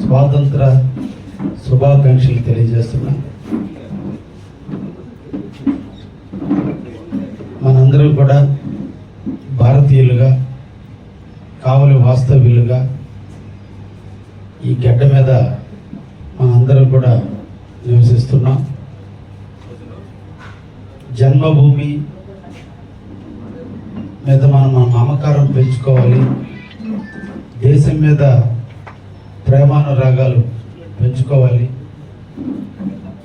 స్వాతంత్ర శుభాకాంక్షలు తెలియజేస్తున్నా. మనందరూ కూడా భారతీయులుగా కావలి వాస్తవ్యులుగా ఈ గడ్డ మీద మనందరం కూడా నివసిస్తున్నాం. జన్మభూమి మీద మనం మన మమకారం పెంచుకోవాలి. దేశం మీద ప్రేమానురాగాలు పెంచుకోవాలి.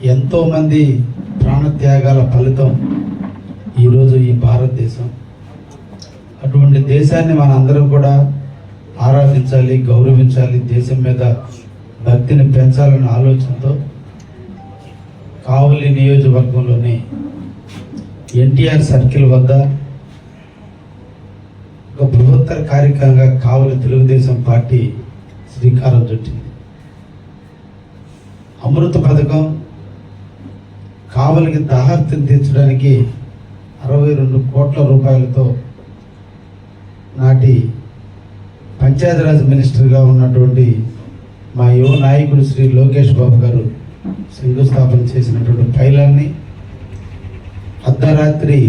ఎంతోమంది ప్రాణత్యాగాల ఫలితం ఈరోజు ఈ భారతదేశం. అటువంటి దేశాన్ని మన అందరం కూడా ఆరాధించాలి గౌరవించాలి దేశం మీద భక్తిని పెంచాలన్న ఆలోచనతో కావలి నియోజకవర్గంలోని ఎన్టీఆర్ సర్కిల్ వద్ద ఒక బృహత్తర కార్యక్రమంగా కావలి తెలుగుదేశం పార్టీ శ్రీకారం చుట్టింది. అమృత పథకం కావలికి దాహార్తిని తీర్చడానికి అరవై రెండు కోట్ల రూపాయలతో నాటి పంచాయతీరాజ్ మినిస్టర్గా ఉన్నటువంటి మా యువ నాయకుడు శ్రీ లోకేష్ బాబు గారు శంకుస్థాపన చేసినటువంటి పైలాన్ని అర్ధరాత్రి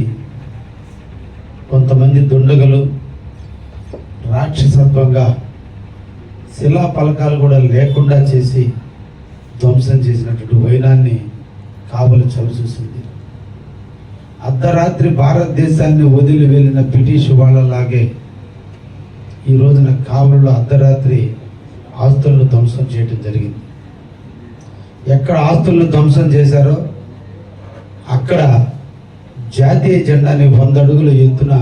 కొంతమంది దుండగలు రాక్షసత్వంగా శిలా పలకాలు కూడా లేకుండా చేసి ధ్వంసం చేసినటువంటి వైనాన్ని కావలి చవిచూసింది అర్ధరాత్రి భారతదేశాన్ని వదిలి వెళ్ళిన బ్రిటిష్ వాళ్ళలాగే ఈ రోజున కావలలో అర్ధరాత్రి ఆస్తులను ధ్వంసం చేయడం జరిగింది. ఎక్కడ ఆస్తులను ధ్వంసం చేశారో అక్కడ జాతీయ జెండాని వంద అడుగుల ఎత్తున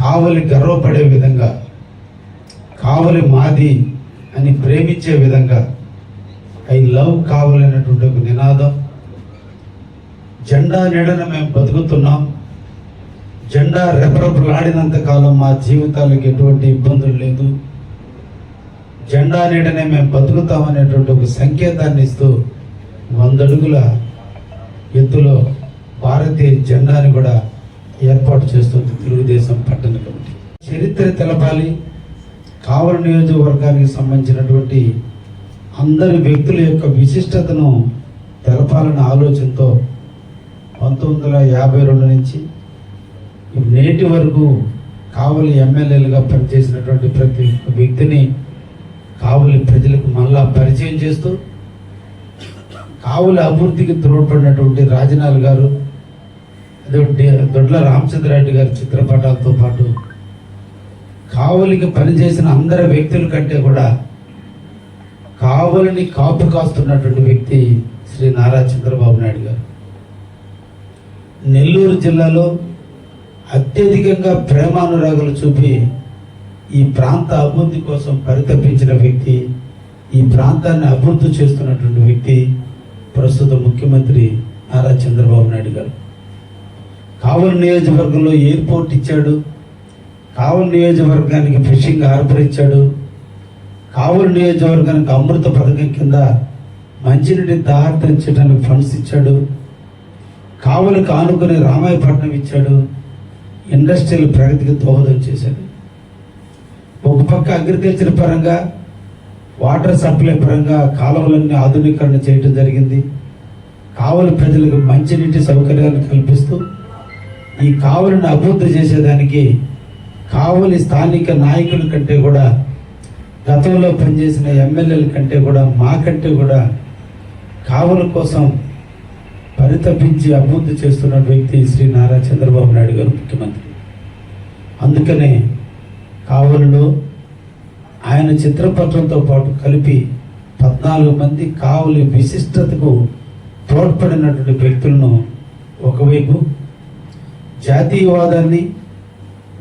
కావలి గర్వపడే విధంగా కావలి మాది అని ప్రేమించే విధంగా ఐ లవ్ కావలి అనేటువంటి ఒక నినాదం. జెండా నీడన మేము బతుకుతున్నాం. జెండా రెపరెపలాడినంత కాలం మా జీవితాలకు ఎటువంటి ఇబ్బందులు లేదు. జెండా నీడనే మేము బతుకుతామనేటువంటి ఒక సంకేతాన్ని ఇస్తూ వందడుగుల ఎత్తులో భారతీయ జెండాని కూడా ఏర్పాటు చేస్తుంది తెలుగుదేశం పట్టణ కమిటీ. చరిత్ర తెలపాలి. కావలి నియోజకవర్గానికి సంబంధించినటువంటి అందరి వ్యక్తుల యొక్క విశిష్టతను తెలపాలనే ఆలోచనతో పంతొమ్మిది వందల యాభై రెండు నుంచి నేటి వరకు కావలి ఎమ్మెల్యేలుగా పనిచేసినటువంటి ప్రతి ఒక్క వ్యక్తిని కావలి ప్రజలకు మళ్ళా పరిచయం చేస్తూ కావుల అభివృద్ధికి తోడ్పడినటువంటి రాజనాల్ గారు అదే దొడ్ల రామచంద్రారెడ్డి గారి చిత్రపటాలతో పాటు కావలికి పనిచేసిన అందరి వ్యక్తుల కంటే కూడా కావలిని కాపు కాస్తున్నటువంటి వ్యక్తి శ్రీ నారా చంద్రబాబు నాయుడు గారు. నెల్లూరు జిల్లాలో అత్యధికంగా ప్రేమానురాగులు చూపి ఈ ప్రాంత అభివృద్ధి కోసం పరితపించిన వ్యక్తి ఈ ప్రాంతాన్ని అభివృద్ధి చేస్తున్నటువంటి వ్యక్తి ప్రస్తుత ముఖ్యమంత్రి నారా చంద్రబాబు నాయుడు గారు. కావలి నియోజకవర్గంలో ఎయిర్పోర్ట్ ఇచ్చాడు. కావలి నియోజకవర్గానికి ఫిషింగ్ హార్బర్ ఇచ్చాడు. కావలి నియోజకవర్గానికి అమృత పథకం కింద మంచినీటి దాహరించడానికి ఫండ్స్ ఇచ్చాడు. కావలికి ఆనుకుని రామాయపట్నం ఇచ్చాడు. ఇండస్ట్రియల్ ప్రగతికి దోహదం చేశాడు. ఒక పక్క అగ్రికల్చర్ పరంగా వాటర్ సప్లై పరంగా కాలువలన్నీ ఆధునీకరణ చేయడం జరిగింది. కావలి ప్రజలకు మంచినీటి సౌకర్యాలు కల్పిస్తూ ఈ కావలిని అభివృద్ధి చేసేదానికి కావలి స్థానిక నాయకుల కంటే కూడా గతంలో పనిచేసిన ఎమ్మెల్యేల కంటే కూడా మాకంటే కూడా కావలి కోసం పరితపించి అభివృద్ధి చేస్తున్న వ్యక్తి శ్రీ నారా చంద్రబాబు నాయుడు గారు ముఖ్యమంత్రి. అందుకనే కావలిలో ఆయన చిత్రపటంతో పాటు కలిపి పద్నాలుగు మంది కావలి విశిష్టతకు తోడ్పడినటువంటి వ్యక్తులను ఒకవైపు జాతీయవాదాన్ని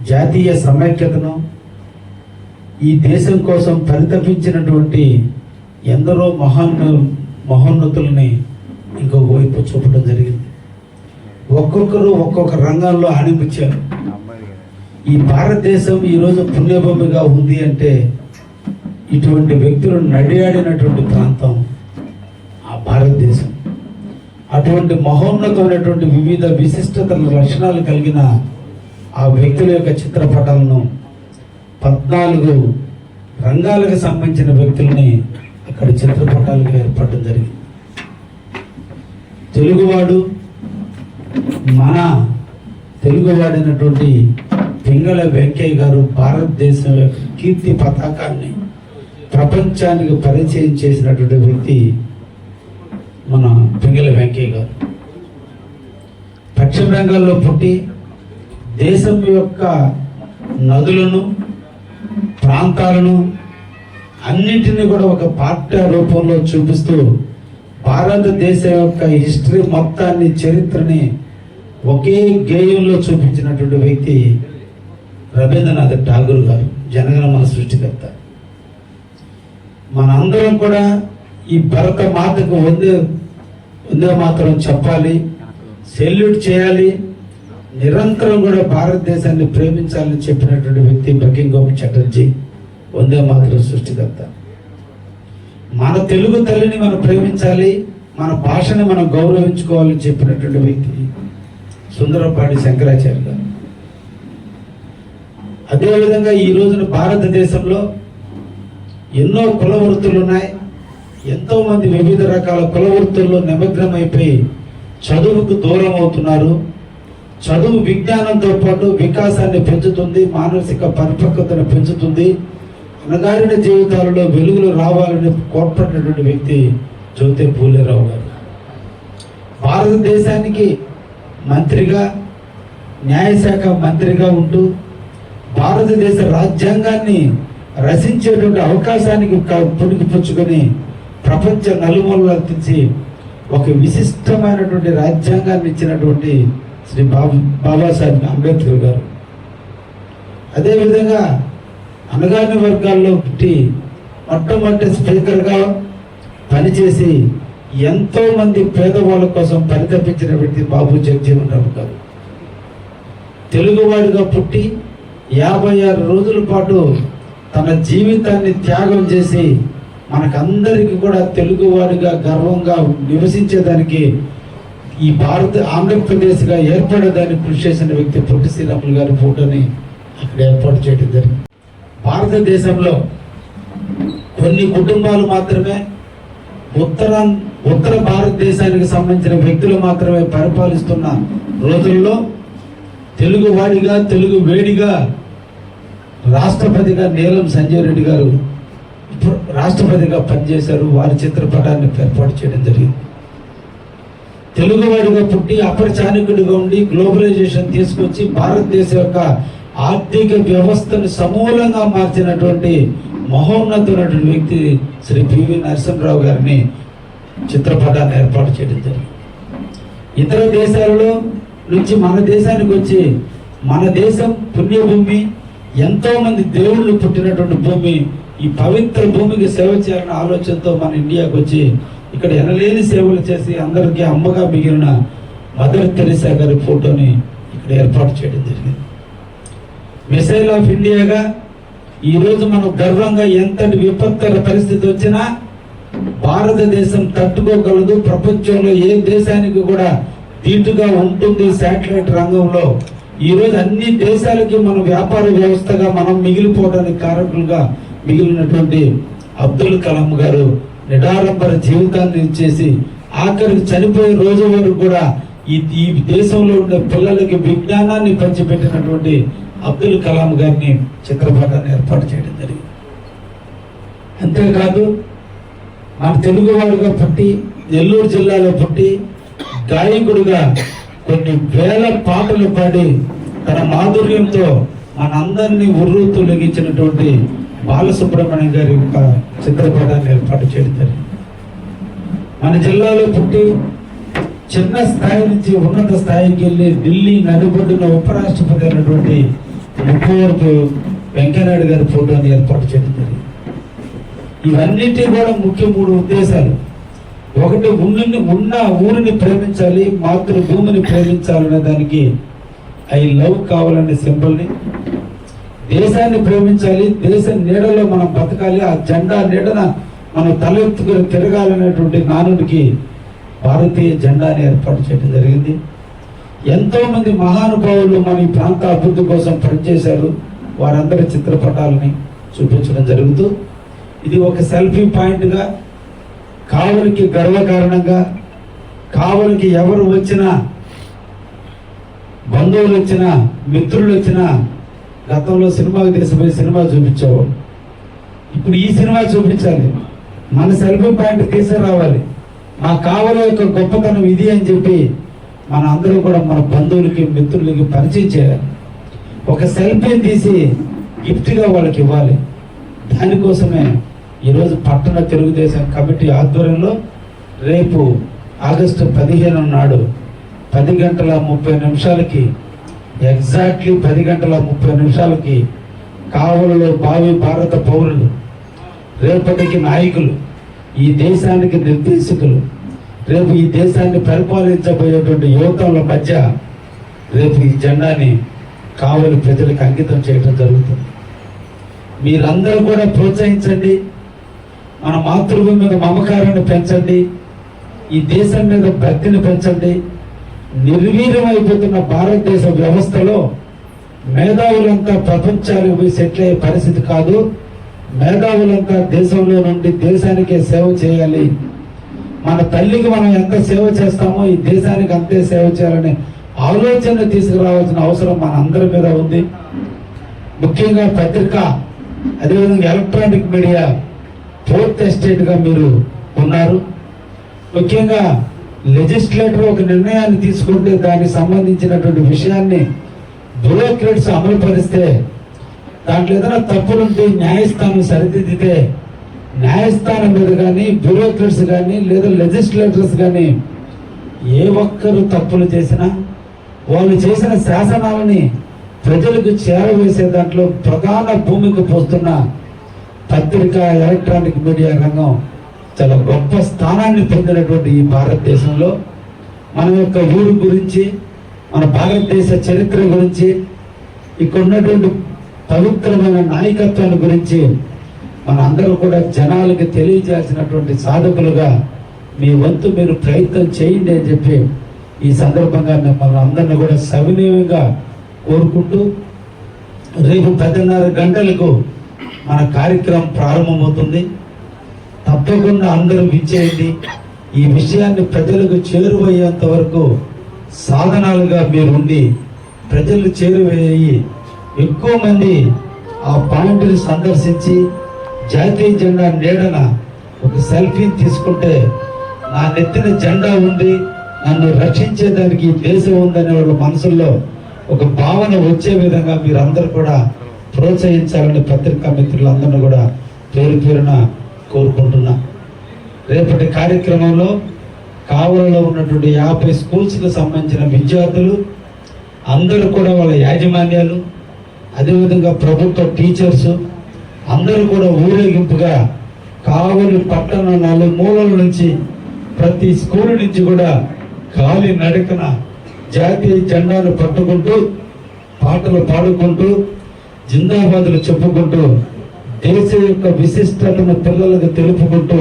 జాతీయ సమైక్యతను ఈ దేశం కోసం పరితపించినటువంటి ఎందరో మహాన్ మహోన్నతుల్ని ఇంకొక వైపు చూపడం జరిగింది. ఒక్కొక్కరు ఒక్కొక్క రంగంలో ఆణిముచ్చారు ఈ భారతదేశం ఈరోజు పుణ్యభూమిగా ఉంది అంటే ఇటువంటి వ్యక్తులు నడియాడినటువంటి ప్రాంతం ఆ భారతదేశం. అటువంటి మహోన్నతమైనటువంటి వివిధ విశిష్టతల లక్షణాలు కలిగిన ఆ వ్యక్తుల యొక్క చిత్రపటాలను పద్నాలుగు రంగాలకు సంబంధించిన వ్యక్తుల్ని అక్కడ చిత్రపటాలకు ఏర్పడడం జరిగింది. తెలుగువాడు మన తెలుగువాడైనటువంటి పింగళ వెంకయ్య గారు భారతదేశం యొక్క కీర్తి పతాకాన్ని ప్రపంచానికి పరిచయం చేసినటువంటి వ్యక్తి మన పింగళ వెంకయ్య గారు. పశ్చిమ బెంగాల్లో పుట్టి దేశం యొక్క నదులను ప్రాంతాలను అన్నిటిని కూడా ఒక పాఠ్య రూపంలో చూపిస్తూ భారతదేశం యొక్క హిస్టరీ మొత్తాన్ని చరిత్రని ఒకే గేయంలో చూపించినటువంటి వ్యక్తి రవీంద్రనాథ్ ఠాగూర్ గారు జనగణమన సృష్టికర్త. మనందరం కూడా ఈ భరత మాతకు వందే వందే మాత్రం చెప్పాలి సెల్యూట్ చేయాలి నిరంతరం కూడా భారతదేశాన్ని ప్రేమించాలని చెప్పినటువంటి వ్యక్తి బకింగం చటర్జీ వందే మాత్రం సృష్టికర్త. మన తెలుగు తల్లిని మనం ప్రేమించాలి మన భాషని మనం గౌరవించుకోవాలని చెప్పినటువంటి వ్యక్తి సుందరపాటి శంకరాచార్య గారు. అదేవిధంగా ఈ రోజున భారతదేశంలో ఎన్నో కుల వృత్తులు ఉన్నాయి. ఎంతోమంది వివిధ రకాల కుల వృత్తుల్లో నిమగ్నమైపోయి చదువుకు దూరం అవుతున్నారు. చదువు విజ్ఞానంతో పాటు వికాసాన్ని పెంచుతుంది మానసిక పరిపక్వతను పెంచుతుంది. అణగారిన జీవితాలలో వెలుగులు రావాలని కోట్పడినటువంటి వ్యక్తి జ్యోతి పూలేరావు గారు. భారతదేశానికి మంత్రిగా న్యాయశాఖ మంత్రిగా ఉంటూ భారతదేశ రాజ్యాంగాన్ని రచించేటువంటి అవకాశానికి క- పుణికిపుచ్చుకొని ప్రపంచ నలుమూలలా తెచ్చి ఒక విశిష్టమైనటువంటి రాజ్యాంగాన్ని ఇచ్చినటువంటి శ్రీ బాబు బాబాసాహెబ్ అంబేద్కర్ గారు. అదేవిధంగా అనగాని వర్గాల్లో పుట్టి మొట్టమొదటి స్పీకర్గా పనిచేసి ఎంతోమంది పేదవాళ్ళ కోసం పరితపించిన వ్యక్తి బాబు జగజీవన్ రావు గారు. తెలుగువాడిగా పుట్టి యాభై ఆరు రోజుల పాటు తన జీవితాన్ని త్యాగం చేసి మనకందరికీ కూడా తెలుగువాడిగా గర్వంగా నివసించేదానికి ఈ భారత ఆంధ్రప్రదేశ్గా ఏర్పడేదానికి కృషి చేసిన వ్యక్తి పొట్టి శ్రీరాములు గారి ఫోటోని అక్కడ ఏర్పాటు చేయడం జరిగింది. భారతదేశంలో కొన్ని కుటుంబాలు మాత్రమే ఉత్తర ఉత్తర భారతదేశానికి సంబంధించిన వ్యక్తులు మాత్రమే పరిపాలిస్తున్న రోజుల్లో తెలుగు వాడిగా తెలుగు వేడిగా రాష్ట్రపతిగా నీలం సంజయ్ రెడ్డి గారు ఇప్పుడు రాష్ట్రపతిగా పనిచేశారు. వారి చిత్రపటాన్ని ఏర్పాటు చేయడం జరిగింది. తెలుగువాడిగా పుట్టి అప్పటి ఉండి గ్లోబలైజేషన్ తీసుకొచ్చి భారతదేశం యొక్క ఆర్థిక వ్యవస్థను సమూలంగా మార్చినటువంటి మహోన్నతమైనటువంటి వ్యక్తి శ్రీ పివి నరసింహరావు గారిని చిత్రపటాన్ని ఏర్పాటు చేయడం జరిగింది. ఇతర దేశాలలో నుంచి మన దేశానికి వచ్చి మన దేశం పుణ్యభూమి ఎంతో మంది దేవుళ్ళు పుట్టినటువంటి భూమి ఈ పవిత్ర భూమికి సేవ చేయాలన్న ఆలోచనతో మన ఇండియాకు వచ్చి ఇక్కడ ఎనలేని సేవలు చేసి అందరికీ అమ్మగా మిగిలిన మదర్ తెరిసా గారి ఫోటోని ఇక్కడ ఏర్పాటు చేయడం జరిగింది. మిసైల్ ఆఫ్ ఇండియాగా ఈరోజు మనం గర్వంగా ఎంతటి విపత్కర పరిస్థితి వచ్చినా భారతదేశం తట్టుకోగలదు. ప్రపంచంలో ఏ దేశానికి కూడా దీటుగా ఉంటుంది శాటిలైట్ రంగంలో. ఈరోజు అన్ని దేశాలకి మన వ్యాపార వ్యవస్థగా మనం మిగిలిపోవడానికి కారకులుగా మిగిలినటువంటి అబ్దుల్ కలాం గారు నిడారంబర జీవితాన్ని ఇచ్చేసి ఆఖరికి చనిపోయే రోజు వరకు కూడా ఈ ఈ దేశంలో ఉండే పిల్లలకి విజ్ఞానాన్ని పంచిపెట్టినటువంటి అబ్దుల్ కలాం గారిని చిత్రపటాన్ని ఏర్పాటు చేయడం జరిగింది. అంతేకాదు మన తెలుగువాడుగా పుట్టి నెల్లూరు జిల్లాలో పుట్టి గాయకుడిగా కొన్ని వేల పాటలు పాడి తన మాధుర్యంతో మనందరినీ ఉర్రు తొలగించినటువంటి బాలసుబ్రహ్మణ్యం గారి యొక్క చిత్రపటాన్ని ఏర్పాటు చేయడం మన జిల్లాలో పుట్టి చిన్న స్థాయి నుంచి ఉన్నత స్థాయికి వెళ్ళి ఢిల్లీ నడిబొడ్డున ఉపరాష్ట్రపతి అయినటువంటి ముప్పవరపు వెంకయ్యనాయుడు గారి ఫోటోని ఏర్పాటు చేయడం జరిగింది. ఇవన్నిటి కూడా ముఖ్య మూడు ఉద్దేశాలు. ఒకటి ఉన్నని ఉన్న ఊరిని ప్రేమించాలి మాతృభూమిని ప్రేమించాలనే దానికి ఐ లవ్ కావాలనే సింబల్ని దేశాన్ని ప్రేమించాలి దేశ నీడలో మనం బతకాలి ఆ జెండా నీడన మనం తలెత్తుకుని తిరగాలనేటువంటి నానుడికి భారతీయ జెండాని ఏర్పాటు చేయడం జరిగింది. ఎంతోమంది మహానుభావులు మన ఈ ప్రాంత అభివృద్ధి కోసం పనిచేశారు. వారందరి చిత్రపటాలని చూపించడం జరుగుతూ ఇది ఒక సెల్ఫీ పాయింట్గా కావలికి గర్వకారణంగా కావలికి ఎవరు వచ్చినా బంధువులు వచ్చినా మిత్రులు వచ్చినా గతంలో సినిమాకి తీసుకుపోయి సినిమా చూపించేవాడు. ఇప్పుడు ఈ సినిమా చూపించాలి. మన సెల్ఫీ పాయింట్ తీసుకురావాలి. మా కావల యొక్క గొప్పతనం ఇది అని చెప్పి మన అందరూ కూడా మన బంధువులకి మిత్రులకి పరిచయం చేయాలి. ఒక సెల్ఫీని తీసి గిఫ్ట్గా వాళ్ళకి ఇవ్వాలి. దానికోసమే ఈరోజు పట్టణ తెలుగుదేశం కమిటీ ఆధ్వర్యంలో రేపు ఆగస్టు పదిహేను నాడు పది గంటల ముప్పై నిమిషాలకి ఎగ్జాక్ట్లీ పది గంటల ముప్పై నిమిషాలకి కావలలో భావి భారత పౌరులు రేపటికి నాయకులు ఈ దేశానికి నిర్దేశకులు రేపు ఈ దేశాన్ని పరిపాలించబోయేటువంటి యువతల మధ్య రేపు ఈ జెండాని కావలి ప్రజలకు అంకితం చేయడం జరుగుతుంది. మీరందరూ కూడా ప్రోత్సహించండి. మన మాతృభూమి మీద మమకారాన్ని పెంచండి. ఈ దేశం మీద భక్తిని పెంచండి. నిర్వీర్యమైపోతున్న భారతదేశ వ్యవస్థలో మేధావులంతా ప్రపంచాలకు పోయి సెటిల్ అయ్యే పరిస్థితి కాదు. మేధావులంతా దేశంలో నుండి దేశానికే సేవ చేయాలి. మన తల్లికి మనం ఎంత సేవ చేస్తామో ఈ దేశానికి అంతే సేవ చేయాలని ఆలోచన తీసుకురావాల్సిన అవసరం మన అందరి మీద ఉంది. ముఖ్యంగా పత్రిక అదేవిధంగా ఎలక్ట్రానిక్ మీడియా ఫోర్త్ ఎస్టేట్గా మీరు ఉన్నారు. ముఖ్యంగా లెజిస్లేటర్ ఒక నిర్ణయాన్ని తీసుకుంటే దానికి సంబంధించినటువంటి విషయాన్ని బ్యూరోక్రేట్స్ అమలు పరిస్తే దాంట్లో ఏదైనా తప్పులుంటే న్యాయస్థానం సరిదిద్దితే న్యాయస్థానం మీద కానీ బ్యూరోక్రేట్స్ కానీ లేదా లెజిస్లేటర్స్ కానీ ఏ ఒక్కరు తప్పులు చేసినా వాళ్ళు చేసిన శాసనాలని ప్రజలకు చేరవేసే దాంట్లో ప్రధాన భూమిక పోస్తున్న పత్రిక ఎలక్ట్రానిక్ మీడియా రంగం చాలా గొప్ప స్థానాన్ని పొందినటువంటి ఈ భారతదేశంలో మన యొక్క ఊరు గురించి మన భారతదేశ చరిత్ర గురించి ఇక్కడ ఉన్నటువంటి పవిత్రమైన నాయకత్వాన్ని గురించి మన అందరూ కూడా జనాలకి తెలియజేయాల్సినటువంటి సాధకులుగా మీ వంతు మీరు ప్రయత్నం చేయండి అని చెప్పి ఈ సందర్భంగా మిమ్మల్ని అందరినీ కూడా సవినీయంగా కోరుకుంటూ రేపు పదిన్నర గంటలకు మన కార్యక్రమం ప్రారంభమవుతుంది. తప్పకుండా అందరూ విచ్చేయండి. ఈ విషయాన్ని ప్రజలకు చేరువయ్యేంత వరకు సాధనాలుగా మీరుండి ప్రజలు చేరువయ్యి ఎక్కువ మంది ఆ పాయింట్ని సందర్శించి జాతీయ జెండా నీడన ఒక సెల్ఫీ తీసుకుంటే నా నెత్తిన జెండా ఉంది నన్ను రక్షించేదానికి దేశం ఉందనే వాళ్ళ మనసుల్లో ఒక భావన వచ్చే విధంగా మీరందరూ కూడా ప్రోత్సహించాలని పత్రికా మిత్రులందరినీ కూడా పేరు పేరున కోరుకుంటున్నా. రేపటి కార్యక్రమంలో కావలలో ఉన్నటువంటి యాభై స్కూల్స్కి సంబంధించిన విద్యార్థులు అందరూ కూడా వాళ్ళ యాజమాన్యాలు అదేవిధంగా ప్రభుత్వ టీచర్స్ అందరూ కూడా ఊరేగింపుగా కావలి పట్టణ నాలుగు మూలల నుంచి ప్రతి స్కూల్ నుంచి కూడా కాలి నడకన జాతీయ జెండాను పట్టుకుంటూ పాటలు పాడుకుంటూ జిందాబాదులు చెప్పుకుంటూ దేశ యొక్క విశిష్టతను పిల్లలకు తెలుపుకుంటూ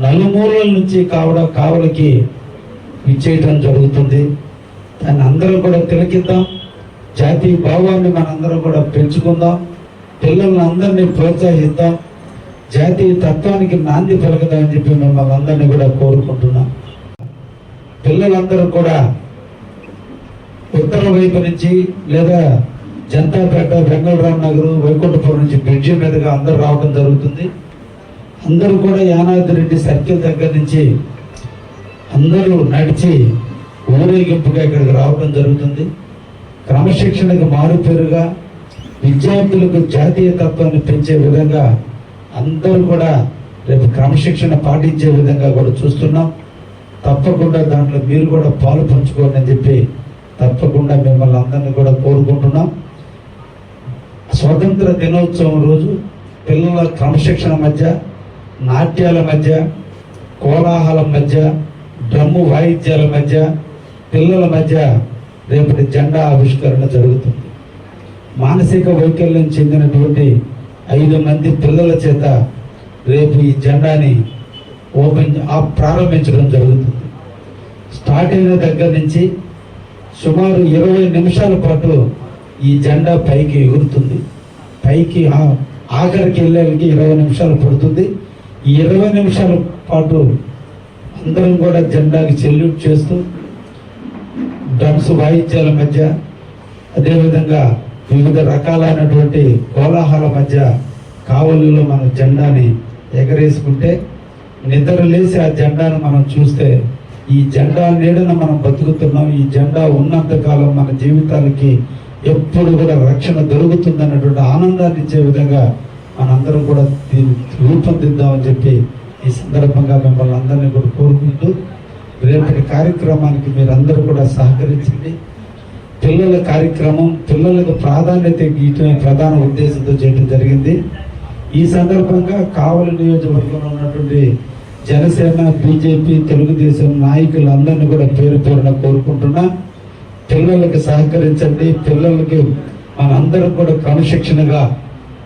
నలుమూలల నుంచి కావడ కావలికి ఇచ్చేయటం జరుగుతుంది. దాన్ని అందరూ కూడా తిలకిద్దాం. జాతీయ భావాన్ని మనందరం కూడా పెంచుకుందాం. పిల్లల్ని అందరినీ ప్రోత్సహిద్దాం. జాతీయ తత్వానికి నాంది పలకదామని చెప్పి మిమ్మల్ని అందరినీ కూడా కోరుకుంటున్నాం. పిల్లలందరూ కూడా ఉత్తర వైపు నుంచి లేదా జనతాపేట వెంగళరామ్ నగర్ వైకుంఠపురం నుంచి బ్రిడ్జి మీదుగా అందరూ రావడం జరుగుతుంది. అందరూ కూడా యానాద్రి రెడ్డి సర్కిల్ దగ్గర నుంచి అందరూ నడిచి ఊరేగింపుగా ఇక్కడికి రావడం జరుగుతుంది. క్రమశిక్షణకు మారుపేరుగా విద్యార్థులకు జాతీయ తత్వాన్ని పెంచే విధంగా అందరూ కూడా రేపు క్రమశిక్షణ పాటించే విధంగా కూడా చూస్తున్నాం. తప్పకుండా దాంట్లో మీరు కూడా పాలు పంచుకోండి అని చెప్పి తప్పకుండా మిమ్మల్ని అందరినీ కూడా కోరుకుంటున్నాం. స్వతంత్ర దినోత్సవం రోజు పిల్లల క్రమశిక్షణ మధ్య నాట్యాల మధ్య కోలాహలం మధ్య డ్రమ్ము వాయిద్యాల మధ్య పిల్లల మధ్య రేపటి జెండా ఆవిష్కరణ జరుగుతుంది. మానసిక వైకల్యం చెందినటువంటి ఐదు మంది పిల్లల చేత రేపు ఈ జెండాని ఓపెన్ ప్రారంభించడం జరుగుతుంది. స్టార్ట్ అయిన దగ్గర నుంచి సుమారు ఇరవై నిమిషాల పాటు ఈ జెండా పైకి ఎగురుతుంది. పైకి ఆఖరికి వెళ్ళేకి ఇరవై నిమిషాలు పడుతుంది. ఈ ఇరవై నిమిషాల పాటు అందరం కూడా జెండాకి సెల్యూట్ చేస్తూ డ్రమ్స్ వాయిద్యాల మధ్య అదేవిధంగా వివిధ రకాలైనటువంటి కోలాహల మధ్య కావలిలో మనం జెండాని ఎగరేసుకుంటే నిద్ర లేసి ఆ జెండాను మనం చూస్తే ఈ జెండా నీడన మనం బతుకుతున్నాం. ఈ జెండా ఉన్నంతకాలం మన జీవితాలకి ఎప్పుడు కూడా రక్షణ దొరుకుతుందన్నటువంటి ఆనందాన్ని ఇచ్చే విధంగా మనందరం కూడా దీన్ని రూపొందిద్దామని చెప్పి ఈ సందర్భంగా మిమ్మల్ని అందరినీ కూడా కోరుకుంటూ రేపటి కార్యక్రమానికి మీరందరూ కూడా సహకరించండి. పిల్లల కార్యక్రమం పిల్లలకు ప్రాధాన్యత ఇవ్వటమే ప్రధాన ఉద్దేశంతో చేయడం జరిగింది. ఈ సందర్భంగా కావలి నియోజకవర్గంలో ఉన్నటువంటి జనసేన బీజేపీ తెలుగుదేశం నాయకులందరినీ కూడా పేరు పేరున కోరుకుంటున్నా. పిల్లలకి సహకరించండి. పిల్లలకి మనందరం కూడా క్రమశిక్షణగా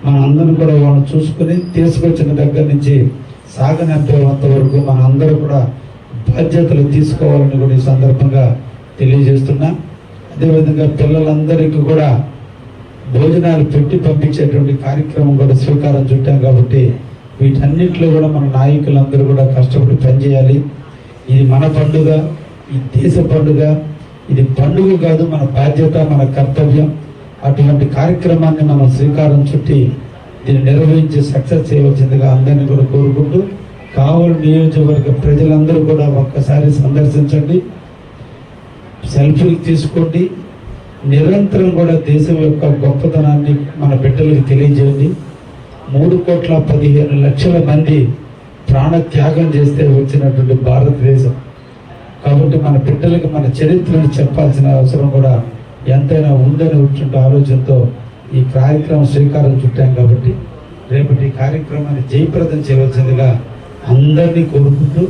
మనందరం కూడా వాళ్ళని చూసుకుని తీసుకొచ్చిన దగ్గర నుంచి సాగనంపేంత వరకు మన అందరూ కూడా బాధ్యతలు తీసుకోవాలని కూడా ఈ సందర్భంగా తెలియజేస్తున్నా. అదేవిధంగా పిల్లలందరికీ కూడా భోజనాలు పెట్టి పంపించేటువంటి కార్యక్రమం కూడా స్వీకారం చుట్టాం కాబట్టి వీటన్నిటిలో కూడా మన నాయకులందరూ కూడా కష్టపడి పనిచేయాలి. ఇది మన పండుగ ఈ దేశ పండుగ. ఇది పండుగ కాదు మన బాధ్యత మన కర్తవ్యం. అటువంటి కార్యక్రమాన్ని మనం శ్రీకారం చుట్టి దీన్ని నిర్వహించి సక్సెస్ చేయవలసిందిగా అందరినీ కూడా కోరుకుంటూ కావలి నియోజకవర్గ ప్రజలందరూ కూడా ఒక్కసారి సందర్శించండి. సెల్ఫీలు తీసుకోండి. నిరంతరం కూడా దేశం యొక్క గొప్పతనాన్ని మన బిడ్డలకు తెలియజేయండి. మూడు కోట్ల పదిహేను లక్షల మంది ప్రాణ త్యాగం చేస్తే వచ్చినటువంటి భారతదేశం. కాబట్టి మన బిడ్డలకు మన చరిత్రను చెప్పాల్సిన అవసరం కూడా ఎంతైనా ఉందని ఉంటుంటే ఆలోచనతో ఈ కార్యక్రమం శ్రీకారం చుట్టాం కాబట్టి రేపటి ఈ కార్యక్రమాన్ని జయప్రదం చేయవలసిందిగా అందరినీ కోరుకుంటూ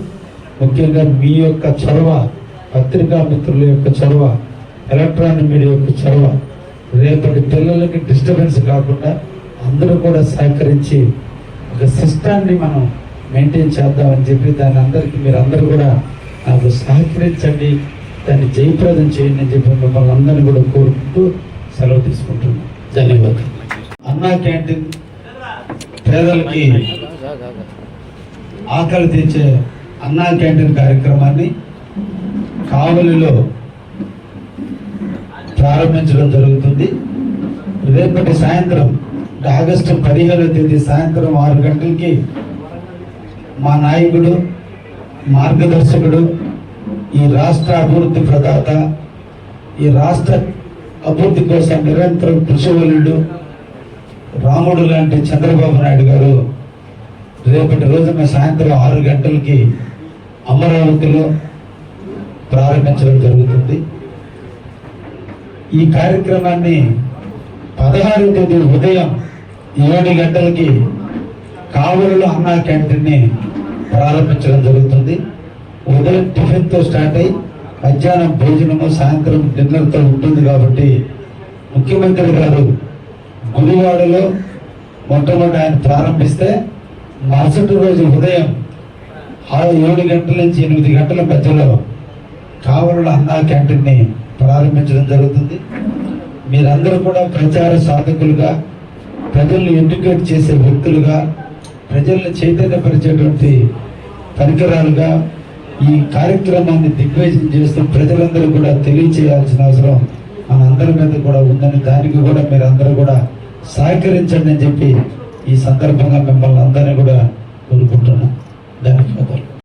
ముఖ్యంగా మీ యొక్క చొరవ పత్రికా మిత్రుల యొక్క చొరవ ఎలక్ట్రానిక్ మీడియా యొక్క చొరవ రేపటి పిల్లలకి డిస్టర్బెన్స్ కాకుండా అందరూ కూడా సహకరించి ఒక సిస్టాన్ని మనం మెయింటైన్ చేద్దామని చెప్పి దాని అందరికీ మీరు అందరూ కూడా నాకు సహకరించండి దాన్ని జయప్రదం చేయండి అని చెప్పి మిమ్మల్ని అందరినీ కూడా కోరుకుంటూ సెలవు తీసుకుంటున్నాం. ధన్యవాదాలు. అన్నా క్యాంటీన్ పేదలకి ఆకలి తీర్చే అన్నా క్యాంటీన్ కార్యక్రమాన్ని కావలిలో ప్రారంభించడం జరుగుతుంది. రేపటి సాయంత్రం ఆగస్టు పదిహేనవ తేదీ సాయంత్రం ఆరు గంటలకి మా నాయకుడు మార్గదర్శకుడు ఈ రాష్ట్ర అభివృద్ధి ప్రదాత ఈ రాష్ట్ర అభివృద్ధి కోసం నిరంతరం కృషివలుడు రాముడు లాంటి చంద్రబాబు నాయుడు గారు రేపటి రోజున సాయంత్రం ఆరు గంటలకి అమరావతిలో ప్రారంభించడం జరుగుతుంది. ఈ కార్యక్రమాన్ని పదహారు తేదీ ఉదయం ఏడు గంటలకి కావలిలో అన్నా క్యాంటీన్ని ప్రారంభించడం జరుగుతుంది. ఉదయం టిఫిన్తో స్టార్ట్ అయ్యి మధ్యాహ్నం భోజనము సాయంత్రం డిన్నర్తో ఉంటుంది కాబట్టి ముఖ్యమంత్రి గారు గుడివాడలో మొట్టమొదటి ఆయన ప్రారంభిస్తే మరుసటి రోజు ఉదయం ఆరు ఏడు గంటల నుంచి ఎనిమిది గంటల మధ్యలో కావలిలో అన్నా క్యాంటీన్ని ప్రారంభించడం జరుగుతుంది. మీరందరూ కూడా ప్రచార సాధకులుగా ప్రజల్ని ఎడ్యుకేట్ చేసే వ్యక్తులుగా ప్రజల్ని చైతన్యపరిచేటువంటి పరికరాలుగా ఈ కార్యక్రమాన్ని దిగ్విజయం చేస్తూ ప్రజలందరూ కూడా తెలియచేయాల్సిన అవసరం మనందరి మీద కూడా ఉందని దానికి కూడా మీరందరూ కూడా సహకరించండి అని చెప్పి ఈ సందర్భంగా మిమ్మల్ని అందరినీ కూడా కోరుకుంటున్నాను ధన్యవాదాలు.